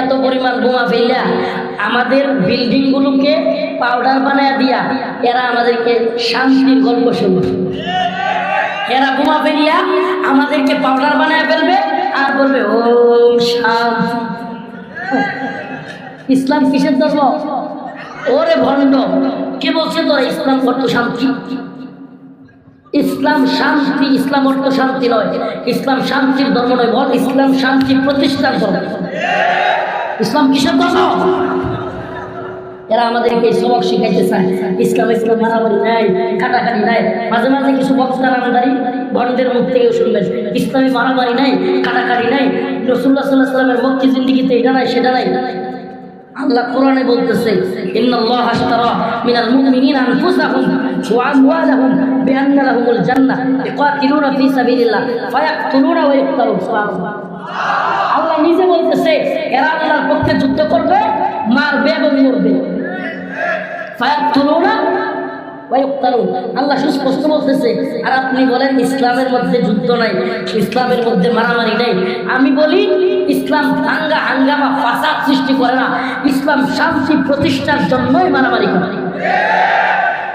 এত পরিমাণ বোমা ফেললা আমাদের বিল্ডিংগুলোকে পাউডার বানায় দিয়া এরা আমাদেরকে শান্তির গল্প শুনবে। এরা বোমা ফেলিয়া আমাদেরকে পাউডার বানায় ফেলবে আর বলবে, ওম শান্তি ইসলাম কিসের ধর্ম? ওরে ভণ্ড, কে বলছে তোরা ইসলাম অর্থ শান্তি? ইসলাম শান্তি, ইসলাম অর্থ শান্তি নয়। ইসলাম শান্তির ধর্ম নয় বল ইসলাম শান্তি প্রতিষ্ঠার ধর্ম। ইসলাম কিসের ধর্ম এরা আমাদেরকে সবক শিখাইতে চায় ইসলাম ইসলাম মারামারি নাই কাটাকাটি নাই। মাঝে মাঝে কিছু বক্তার আমদারি ভণ্ডের মুখ থেকেও শুনবেন। ইসলামী মারামারি নাই কাটাকাটি নাই। রসুল্লাহ সাল্লাহ সাল্লামের মক্কি জিন্দিগিতে এটা নাই, সেটা নাই। আল্লাহ কোরআনে বলতেছে, ইন্নাল্লাহ আশতারা মিনাল মুমিনিনা আনফুসাহুম ওয়া আমওয়ালাহুম বিআন্না লাহুমুল জান্নাহ ইকাতিলুনা ফি সাবিলিল্লাহ ফায়াকতুলুনা ওয়া ইকতালুন সুবহানাল্লাহ আল্লাহ নিজে বলতেছে, এরা আল্লাহর পক্ষে যুদ্ধ করবে, মারবে এবং মরবে। ইকতালুন আল্লাহ সুস্পষ্ট বলতেছে, আর আপনি বলেন, ইসলামের মধ্যে যুদ্ধ নাই, ইসলামের মধ্যে মারামারি নাই। আমি বলি, ইসলাম দাঙ্গা হাঙ্গামা, ফাসাদ সৃষ্টি করে না। ইসলাম শান্তি প্রতিষ্ঠার জন্যই মারামারি করে।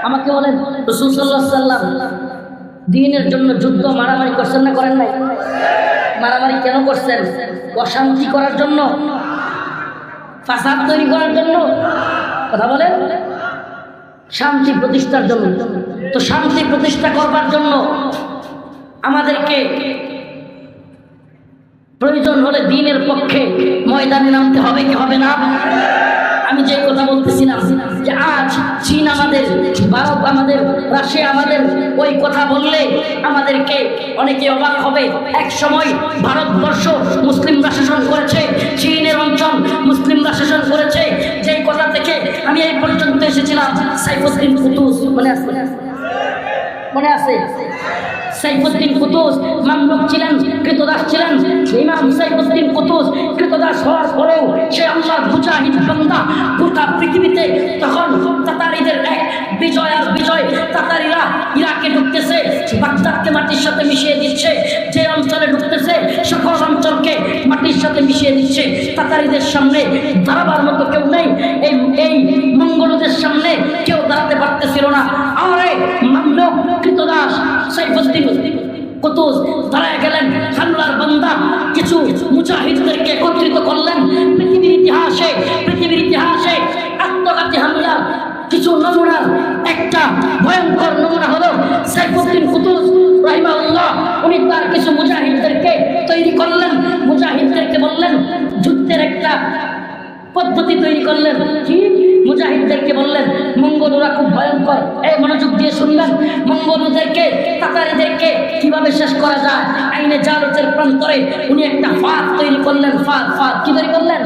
আমাকে বলেন রসুল সাল্লাহ সাল্লাম দিনের জন্য যুদ্ধ, মারামারি করছেন না করেন নাই? মারামারি কেন করছেন? অশান্তি করার জন্য? ফাসাদ তৈরি করার জন্য? কথা বলেন। শান্তি প্রতিষ্ঠার জন্য। তো শান্তি প্রতিষ্ঠা করবার জন্য আমাদেরকে প্রয়োজন হলে দিনের পক্ষে ময়দানে নামতে হবে কি হবে না? আমি যে কথা বলতেছিলাম যে আজ চীন আমাদের, ভারত আমাদের, রাশিয়া আমাদের, ওই কথা বললে আমাদেরকে অনেকে অবাক হবে। এক সময় ভারতবর্ষ মুসলিমরা শাসন করেছে, চীনের অঞ্চল মুসলিমরা শাসন করেছে। যেই কথা থেকে আমি এই পর্যন্ত এসেছিলাম, সাইফুদ্দিন কুতুস মনে আছে মনে আছে? সাইফুদ্দিন কুতুস মামলুক ছিলেন, কৃতদাস ছিলেন। ইমাম সাইফুদ্দিন কুতুস কৃতদাস হওয়ার পরেও সে আল্লাহ মুজাহিদ বান্দা গোটা পৃথিবীতে তখন তাতারিদের এক বিজয় আর বিজয় তাতারিরা ইরাকে ঢুকতেছে, বাগদাদকে মাটির সাথে মিশিয়ে দিচ্ছে, যে অঞ্চলে ঢুকতেছে সকল অঞ্চলকে মাটির সাথে মিশিয়ে দিচ্ছে। তাতারিদের সামনে দাঁড়াবার মতো কেউ নেই, এই এই মঙ্গলদের সামনে কেউ দাঁড়াতে পারতেছিল না। আরে মামলুক কৃতদাস সাইফুদ্দিন কুতুস দাঁড়ায় গেলেন হামলার বান্দা। কিছু মুজাহিদদেরকে একত্রিত করলেন। পৃথিবীর ইতিহাসে পৃথিবীর ইতিহাসে আত্মঘাতী হামলা। কিছু নমুনার একটা ভয়ঙ্কর নমুনা হলো সাইফুদ্দিন কুতুস রাহিমাউল্লাহ উনি তার কিছু মুজাহিদদেরকে তৈরি করলেন। মুজাহিদদেরকে বললেন, যুদ্ধের একটা পদ্ধতি তৈরি করলেন। কি? মুজাহিদদেরকে বললেন, মঙ্গলুরা খুব ভয়ঙ্কর। এই মনোযোগ দিয়ে শুনলেন মঙ্গলুদেরকে, তাতারিদেরকে কীভাবে শেষ করা যায়? আইনে জালতের প্রান্তরে উনি একটা ফাঁদ তৈরি করলেন, ফাঁদ ফাঁদ। কি তৈরি করলেন?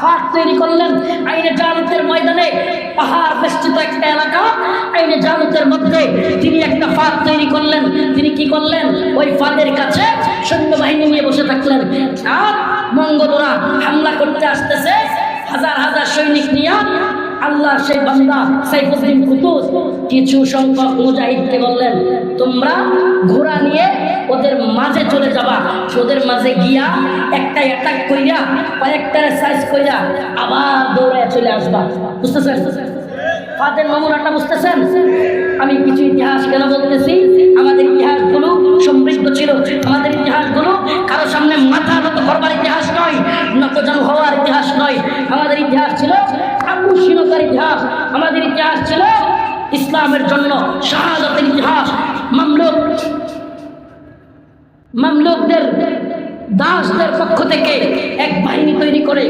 ফাঁদ তৈরি করলেন। আইনে জালতের ময়দানে পাহাড় বেষ্টিত একটা এলাকা। আইনে জালতের মধ্যে তিনি একটা ফাঁদ তৈরি করলেন। তিনি কি করলেন? ওই ফাঁদের কাছে সৈন্যবাহিনী নিয়ে বসে থাকলেন। আর মঙ্গলরা হামলা করতে আসতেছে। হাজার হাজার সৈনিক নিয়ে আল্লাহ সেই বান্দা সাইফুদ্দিন কুতুস কিছু সংখ্যক মুজাহিদকে বললেন, তোমরা ঘোড়া নিয়ে ওদের মাঝে চলে যাবা। ওদের মাঝে গিয়া একটা অ্যাটাক কইরা, কয়েকটা সাইজ কইরা আবার দৌড়ায় চলে আসবা। বুঝতেছেন? ফাদের নমুনাটা বুঝতেছেন? আমি কিছু ইতিহাস কেন বলতেছি? আমাদের ইতিহাসগুলো সমৃদ্ধ ছিল। আমাদের ইতিহাসগুলো কারও সামনে মাথা নত করবার ইতিহাস নয় নতজন হওয়ার ইতিহাস নয়। আমাদের ইতিহাস ছিল আকর্ষণতার ইতিহাস আমাদের ইতিহাস ছিল ইসলামের জন্য শাহাদতের ইতিহাস। মামলুক, মামলুকদের, দাসদের পক্ষ থেকে এক বাহিনী তৈরি করে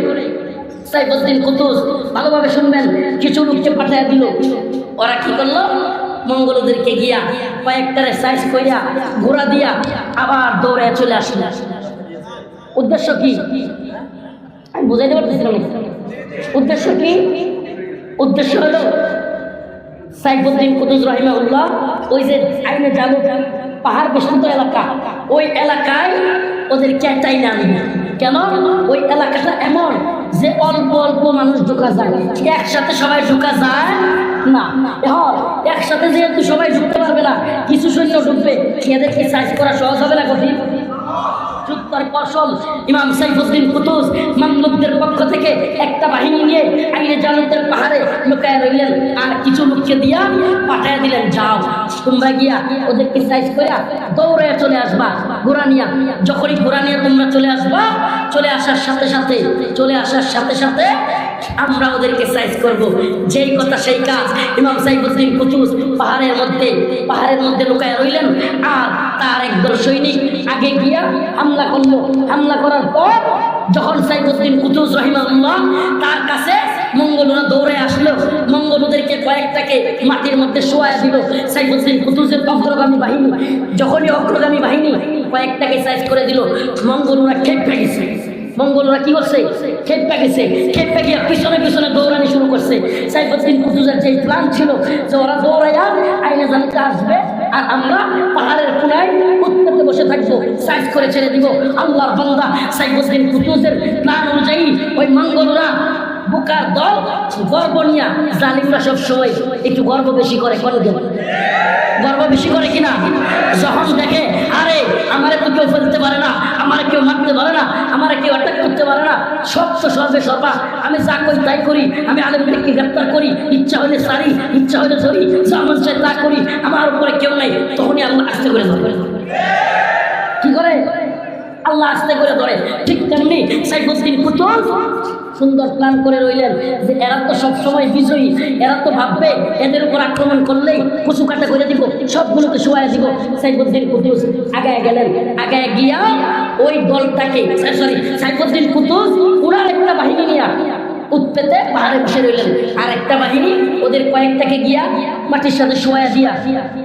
সাইফুদ্দিন কুতুস, ভালোভাবে শুনবেন, কিছু লোককে পাঠিয়ে দিল। ওরা কি করল? মঙ্গলদেরকে গিয়া কয়েকটারে সাইজ কইয়া ঘোরা দিয়া আবার দৌড়ে চলে আসলো। উদ্দেশ্য কি? আমি বুঝাইতে পারতেছিলাম। উদ্দেশ্য কি? উদ্দেশ্য হলো সাইফুদ্দিন কুতুজ রহিমাউল্লাহ ওই যে আইনে জালু পাহাড় বেষ্টিত এলাকা, ওই এলাকায় ওদের ক্যাটাই না কেন? ওই এলাকাটা এমন যে অল্প অল্প মানুষ ঢোকা যায়। একসাথে সবাই ঢোকা যায়? না। এখন একসাথে যেহেতু সবাই ঢুকতে পারবে না, কিছু সৈন্য ঢুকবে এদেরকে সাইজ করা সহজ হবে না কঠিন? ফসল ইমাম কুতুস পক্ষ থেকে একটা নিয়ে রইলেন। আর কিছু পাঠায় দিলেন গিয়া ওদেরকে সাইজ চলে আসবা। যখনই তোমরা চলে আসবা, চলে আসার সাথে সাথে, চলে আসার সাথে সাথে আমরা ওদেরকে সাইজ করব। যেই কথা সেই কাজ ইমাম সাইফুদ্দিন কুতুস পাহাড়ের মধ্যে পাহাড়ের মধ্যে লুকায় রইলেন। আর তার একদল সৈনিক আগে গিয়া হামলা করল। হামলা করার পর যখন সাইফুদ্দিন কুতুস রহিমাল্লাহ তার কাছে মঙ্গলুরা দৌড়ে আসলো, মঙ্গলুদেরকে কয়েকটাকে মাটির মধ্যে শোয়া দিল। সাইফুদ্দিন কুতুসের অগ্রগামী বাহিনী, যখনই অগ্রগামী বাহিনী কয়েকটাকে সাইজ করে দিল মঙ্গলুরা খেপে গেছে। মঙ্গলরা কি করছে? খেপে গেছে। খেপে গিয়ে পিছনে পিছনে দৌড়ানি শুরু করছে। সাইফুদ্দিন কুতুজের যে প্ল্যান ছিল যে ওরা দৌড়াইয়া আইনে জানতে আসবে আর আমরা পাহাড়ের কোনায় উত্তরতে বসে থাকব, সাইজ করে ছেড়ে দিব। আল্লাহর বান্দা সাইফুদ্দিন কুতুজের প্ল্যান অনুযায়ী ওই মঙ্গলরা বুকার দল গর্ব নিয়া জালিমরা সব সময় একটু গর্ব বেশি করে করে দেব গর্ব বেশি করে কিনা? যখন দেখে, আরে, আমারে তো কেউ ফেলতে পারে না, আমারে কেউ মারতে পারে না, আমারে কেউ অ্যাটাক করতে পারে না, সব তো সর্বে সর্বা। আমি যা করি তাই করি, আমি আলেমদেরকে গ্রেপ্তার করি, ইচ্ছা হলে সারি, ইচ্ছা হলে ধরি, যা মন চাই তা করি, আমার উপরে কেউ নাই, তখনই আল্লাহ আসতে করে ধরে। আল্লাহ আস্তে করে ধরে। ঠিক তেমনি সাইফুদ্দিন কুতুল সুন্দর প্ল্যান করে রইলেন যে এরা তো সবসময় বিজয়ী, এরা তো ভাববে এদের উপর আক্রমণ করলেই কুচু কাটা করে দিব, সবগুলোকে শোয়া দিব। সাইফুদ্দিন কুতুস আগায় গেলেন। আগায় গিয়া ওই দলটাকে সরি সাইফুদ্দিন কুতুস ওনার একটা বাহিনী নিয়ে উৎপেতে পাহাড়ে বসে রইলেন। আর একটা বাহিনী ওদের কয়েকটাকে গিয়া মাটির সাথে শোয়া দিয়া।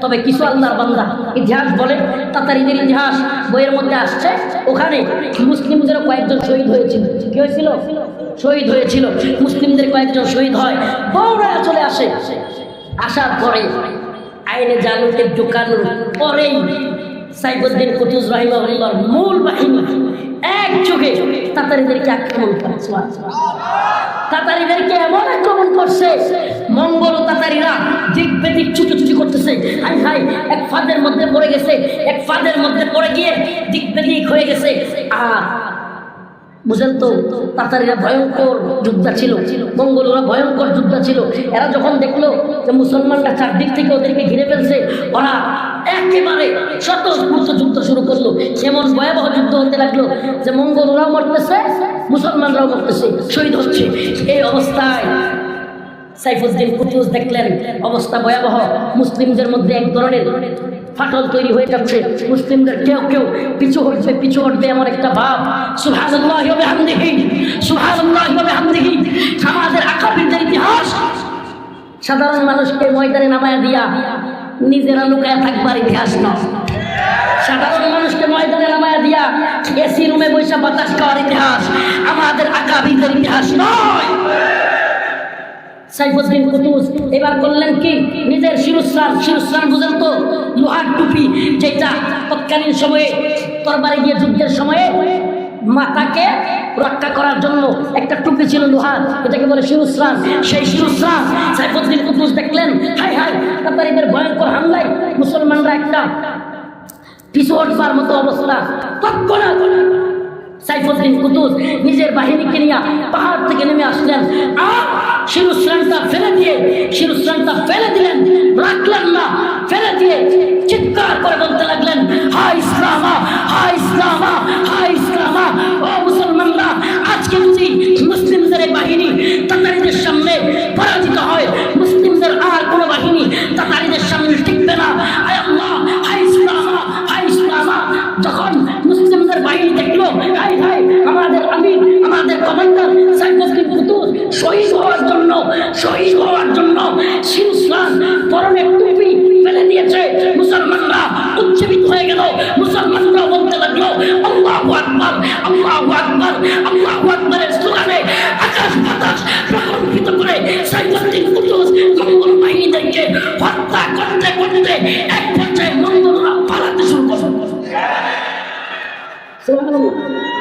তবে কিছু আল্লাহর বান্দা ইতিহাস বলে, তাতারিদের ইতিহাস বইয়ের মধ্যে আসছে। ওখানে মুসলিমদেরও কয়েকজন শহীদ হয়েছিল, কি হয়েছিল? শহীদ হয়েছিল। মুসলিমদের কয়েকজন শহীদ হয়। দৌড়া চলে আসে। আসার পরে আইনে জালুকে ঢুকানোর পরেই সাইফুদ্দিন কুতুজ রহিমাহুল্লাহর মূল বাহিনী এক যুগে তাতারিদেরকে আক্রমণ করেছে তাতারিদেরকে এমন আক্রমণ করছে? মঙ্গল তাতারিরা দিক বেদিক ছুটোছুটি করতেছে। হাই হাই, এক ফাদের মধ্যে পড়ে গেছে, এক ফাঁদের মধ্যে পড়ে গিয়ে দিক বেদিক হয়ে গেছে। আর বুঝেন তো? তাতারিরা ভয়ঙ্কর যোদ্ধা ছিল। মঙ্গলরা ভয়ঙ্কর যোদ্ধা ছিল। এরা যখন দেখল যে মুসলমানরা চারদিক থেকে ওদেরকে ঘিরে ফেলছে, ওরা একেবারে স্বতঃস্ফূর্ত যুদ্ধ শুরু করল। এমন ভয়াবহ যুদ্ধ হতে লাগল যে মঙ্গলরাও মরতেছে, মুসলমানরাও মরতেছে, শহীদ হচ্ছে। এই অবস্থায় সাইফুদ্দিন কুতুজ দেখলেন, অবস্থা ভয়াবহ। মুসলিমদের মধ্যে এক ধরনের ফাটল তৈরি হয়ে যাচ্ছে। মুসলিমদের কেউ কেউ পিছু হটবে পিছু হটবে এমন একটা ভাব। সাধারণ মানুষকে ময়দানে নামায়া দিয়া নিজেরা লুকায়া থাকবার ইতিহাস নয় সাধারণ মানুষকে ময়দানে নামায়া দিয়া এসি রুমে বৈশা বাতাস খাওয়ার ইতিহাস। আমাদের আকাবিরদের ইতিহাস নয়। সাইফুদ্দিন কুতুস। এবার করলেন কি, নিজের শিরুস্রান শিরুস্রান বুঝেন তো, লোহার টুপি যেটা তৎকালীন সময়ে তরবারে গিয়ে যুদ্ধের সময়ে মাথাকে রক্ষা করার জন্য একটা টুপি ছিল লোহার, এটাকে বলে শিরুস্রান সেই শিরুস্রান সাইফুদ্দিন কুতুস দেখলেন হাই হাই তারপর ভয়ঙ্কর হামলায় মুসলমানরা একটা পিছু হটবার মতো অবস্থা। তৎক্ষণাৎ সাইফুদ্দিন কুতুস নিজের বাহিনীকে নিয়ে পাহাড় থেকে নেমে আসলেন। আর শিরুস্রানটা ফেলে দিয়ে শিরুস্রানটা ফেলে দিলেন। রাখলেন না, ফেলে দিয়ে চিৎকার করে বলতে লাগলেন হা ইসলামা হা ইসলামা হা ইসলামা। ও মুসলমানরা, আজকে যদি মুসলিমদের বাহিনী তাতারিদের সামনে শহীদ হওয়ার জন্য শিরস্লান পরনে টুপি ফেলে দিয়েছে। মুসলমানরা উজ্জীবিত হয়ে গেল। মুসলমানরা বলতে লাগল, আল্লাহু আকবার আল্লাহু আকবার, আল্লাহু আকবারের স্লোগানে আকাশ বাতাস প্রকম্পিত করে সাইফুদ্দিন কুতুব মঙ্গল বাহিনীদেরকে হত্যা করতে করতে এক পর্যায়ে মঙ্গলরা পালাতে শুরু করল। সুবহানাল্লাহ।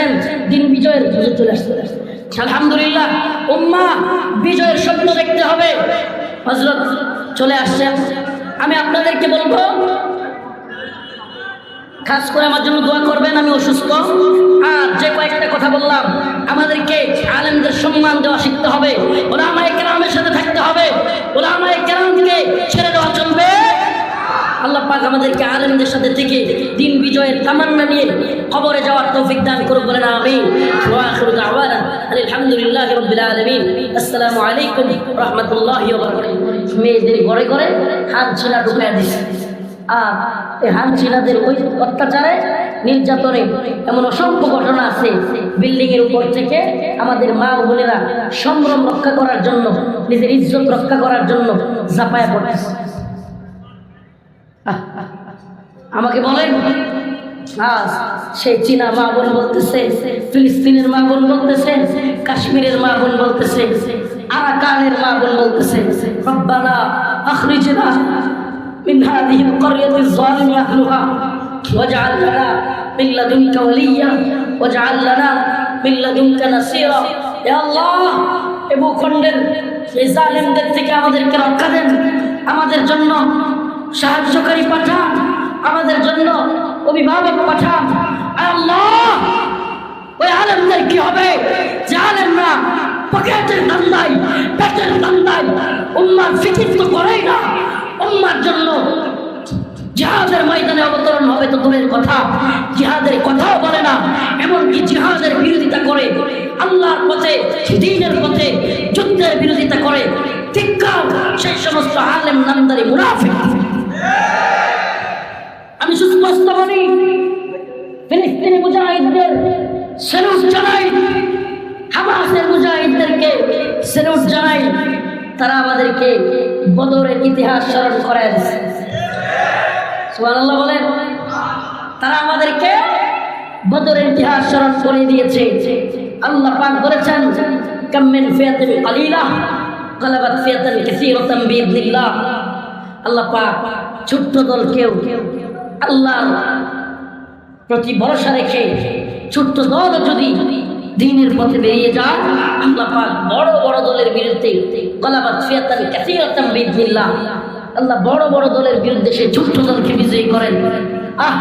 আছেন দিন বিজয়ের হুজুর চলে আসতে আলহামদুলিল্লাহ, উম্মা, বিজয়ের স্বপ্ন দেখতে হবে। হজরত চলে আসছেন আমি আপনাদেরকে বলব, খাস করে আমার জন্য দোয়া করবেন, আমি অসুস্থ। আর যে কয়েকটা কথা বললাম, আমাদেরকে আলেমদের সম্মান দেওয়া শিখতে হবে। ওরা আমায় কেরামের সাথে থাকতে হবে। ওরা আমায় কেরামকে ছেড়ে দেওয়া চলবে। আল্লাহ পাক আমাদেরকে আলেমদের সাথে থেকে দিন বিজয়ের তামান্না নিয়ে খবরে যাওয়ার তৌফিক দান করুক বলেন আমি আলহামদুলিল্লাহি রাব্বিল আলামিন। আসসালামু আলাইকুম রাহমাতুল্লাহি মেয়েদের ঘরে ঘরে হাত ছিলা ঢুকায় দিছে। আর এই হানচিনাদের ওই অত্যাচারে নির্যাতনে এমন অসংখ্য ঘটনা আছে বিল্ডিং এর উপর থেকে আমাদের মা বোনেরা সম্ভ্রম রক্ষা করার জন্য, নিজের ইজ্জত রক্ষা করার জন্য ঝাঁপায়া পড়েছে আমাকে বলেন। আজ সেই চীনা মা বোন বলতেছে, ফিলিস্তিনের মা বোন বলতেছে, কাশ্মীরের মা বোন বলতেছে, আরাকানের মা বোন বলতেছে, রব্বানা আখরিজনা মিন হাদিহি আল-ক্বরিয়াতি যালিমি আহলুহা ওয়াজআল লানা মিন লাদুনকা ওয়ালিয়া ওয়াজআল লানা মিন লাদুনকা নাসীরা। হে আল্লাহ, এ ভূখণ্ডের এই জালিমদের থেকে আমাদেরকে রক্ষা দেন। আমাদের জন্য সাহায্যকারী পাঠান, আমাদের জন্য অভিভাবক পাঠান। আল্লাহ! ওই আলেমদের কি হবে? যে আলেমরা পকেটের ধান্দায় পেটের ধান্দায় উম্মার ফিকির তো করেই না। উম্মার জন্য জিহাদের ময়দানে অবতরণ হবে তো দূরের কথা। জিহাদের কথাও বলে না, এমনকি জিহাদের বিরোধিতা করে। আল্লাহর পথে দিনের পথে যুদ্ধের বিরোধিতা করে। ধিক্কার, সেই সমস্ত আলেম নামদারি মুনাফিক। আমি সুস্পষ্ট বলি ফিলিস্তিনি মুজাহিদদের সেলুট জানাই, হামাসের মুজাহিদদেরকে সেলুট জানাই, তারা আমাদেরকে বদরের ইতিহাস স্মরণ করে দিচ্ছে সুবহানাল্লাহ বলেন, তারা আমাদেরকে বদরের ইতিহাস স্মরণ করে দিয়েছে। আল্লাহ পাক বলেছেন, কাম মিন ফিয়াতিন গালাবাত আল্লাহ পাক ছোট্ট দল কেউ, আল্লাহ প্রতি ভরসা রেখে ছোট্ট দল যদি দিনের পথে বেরিয়ে যায়, আল্লাহ পাক বড় বড় দলের বিরুদ্ধে কাসীরাতান বিইذنিল্লাহ আল্লাহ বড় বড় দলের বিরুদ্ধে সেই ছোট্ট দলকে বিজয়ী করেন। আহ,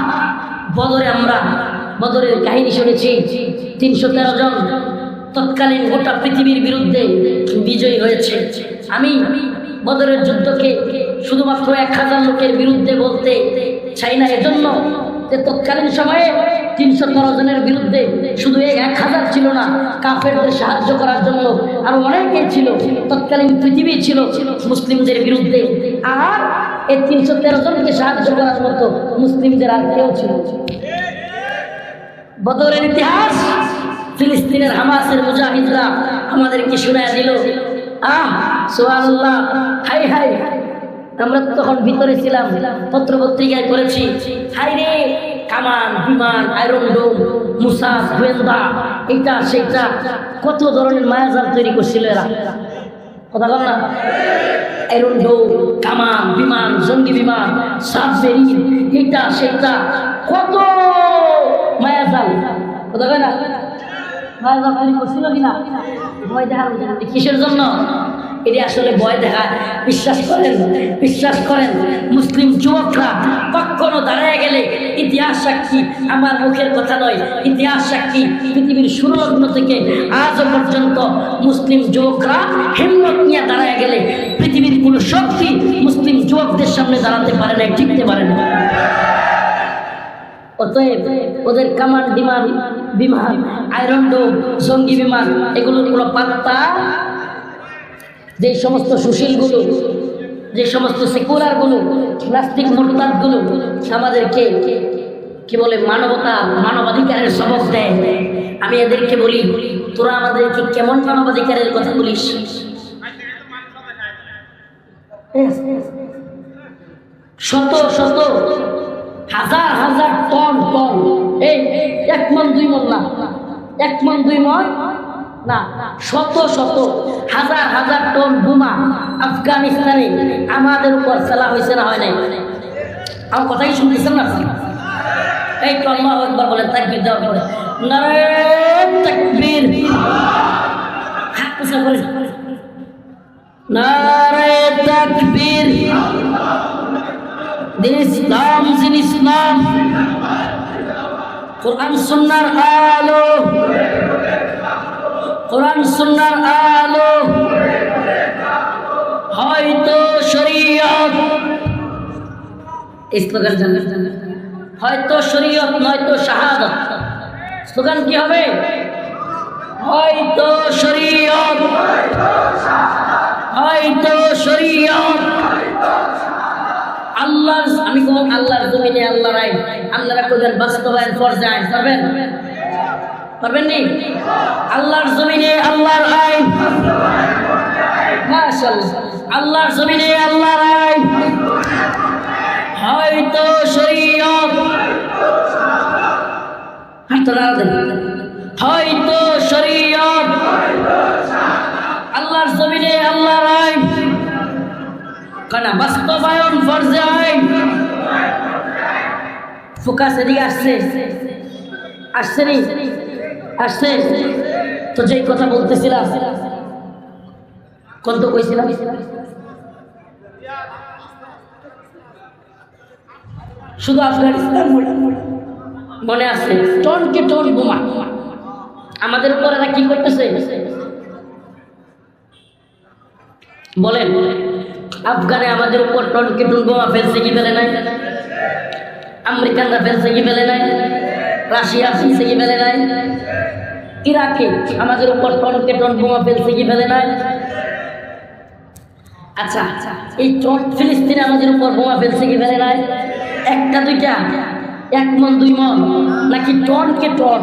বদরে আমরা, বদরের কাহিনী শুনেছি, তিনশো তেরো জন তৎকালীন গোটা পৃথিবীর বিরুদ্ধে বিজয়ী হয়েছে। আমি বদরের যুদ্ধকে শুধুমাত্র এক হাজার লোকের বিরুদ্ধে বলতে চাই না। এজন্য যে তৎকালীন সময়ে তিনশো তেরো জনের বিরুদ্ধে শুধু এক হাজার ছিল না, কাফেরদের সাহায্য করার জন্য আর অনেকেই ছিল, তৎকালীন পৃথিবী ছিল মুসলিমদের বিরুদ্ধে। আর এই তিনশো তেরো জনকে সাহায্য করার মতো মুসলিমদের আর কেউ ছিল বদরের ইতিহাস ফিলিস্তিনের হামাসের মুজাহিদরা আমাদেরকে শোনায় দিল আহ সোহানুল্লাহ হাই হাই। আমরা তখন ভিতরে ছিলাম, পত্র পত্রিকায় করেছি হাই রে, কামান, বিমান, আয়রন ডোম, মুসা, গোয়েন্দা এটা সেটা কত ধরনের মায়াজাল তৈরি করছিল এরা। কথা বল না। আয়রন ডোম, কামান, বিমান, জঙ্গি বিমান, সাবমেরিন এটা সেটা কত মায়াজাল। কথা কয় না। করছিল কিনা? ভয় দেখার কিসের জন্য? এটি আসলে ভয় দেখায়। বিশ্বাস করেন বিশ্বাস করেন, মুসলিম যুবকরা কখনো দাঁড়ায় গেলে ইতিহাস সাক্ষী আমার মুখের কথা নয়। ইতিহাস সাক্ষী পৃথিবীর সুরলগ্ন থেকে আজও পর্যন্ত মুসলিম যুবকরা হিম্মত নিয়ে দাঁড়ায় গেলে পৃথিবীর কোনো শক্তি মুসলিম যুবকদের সামনে দাঁড়াতে পারে না টিকতে পারে না অতএব ওদের কামান বিমান বিমান, আয়রন ডোম জঙ্গি বিমান, এগুলোর কোনো পাত্তা? যে সমস্ত সুশীলগুলো, যে সমস্ত সেকুলারগুলো নাস্তিক মোরতাদগুলো আমাদেরকে কি বলে, মানবতা, মানবাধিকারের সবক দেয়। আমি এদেরকে বলি, তোরা আমাদেরকে কেমন মানবাধিকারের কথা বলিস? শত শত হাজার হাজার টন টন। এই এক মন, দুই মন না। এক মন, দুই মন? না, শত শত, হাজার হাজার টন বোমা আফগানিস্তানে আমাদের উপর ফেলা হয়েছে না হয় নাই? আমার কথা কি শুনতেছেন না এই তো আল্লাহ একবার বলেন, তাকবীর দেওয়ার পরে। নারায়ণ তাকবীর। নারায়ণ তাকবীর। দিন ইসলাম দিন ইসলাম। কোরআন, সুন্নার আলো। কোরআন, সুন্নার আলো। হয়তো শরীয়ত। এই স্লোগান জানেন? হয়তো শরীয়ত, নয়তো শাহাদত। স্লোগান কি হবে? হয়তো শরীয়ত। হয়তো শরীয়ত। আল্লাহর আমি কোন আল্লাহর জমিনে আল্লাহর আইন। আল্লাহরা কোদের বাস্তবায়ন আইন পারবেন? পারবেন নি? আল্লাহর জমিনে আল্লাহর আইন। আল্লাহর জমিনে আল্লাহর আইন। হয়তো শরীয়ত হাতটা কানা বাস্তবায়ন ফরজে আইন ফোকাস এদিকে আসছে। আসছে নি? আসছে। তো যেই কথা বলতেছিলাম কত কইছিলাম? শুধু আফগানিস্তান মনে আছে টনকে টন বোমা। আমাদের উপর এরা কি করতেছে? বলেন। আফগানে আমাদের উপর টন বোমা ফেলছে কি ফেলে নাই? আমেরিকানরা ফেলছে কি ফেলে নাই? রাশিয়া ফেলছে কি ফেলে নাই? ইরাকে আমাদের উপর টন বোমা ফেলছে কি ফেলে নাই? আচ্ছা এই টন ফিলিস্তিনে আমাদের উপর বোমা ফেলছে কি ফেলে নাই? একটা দুইটা, এক মন, দুই মন, নাকি টনকে টন?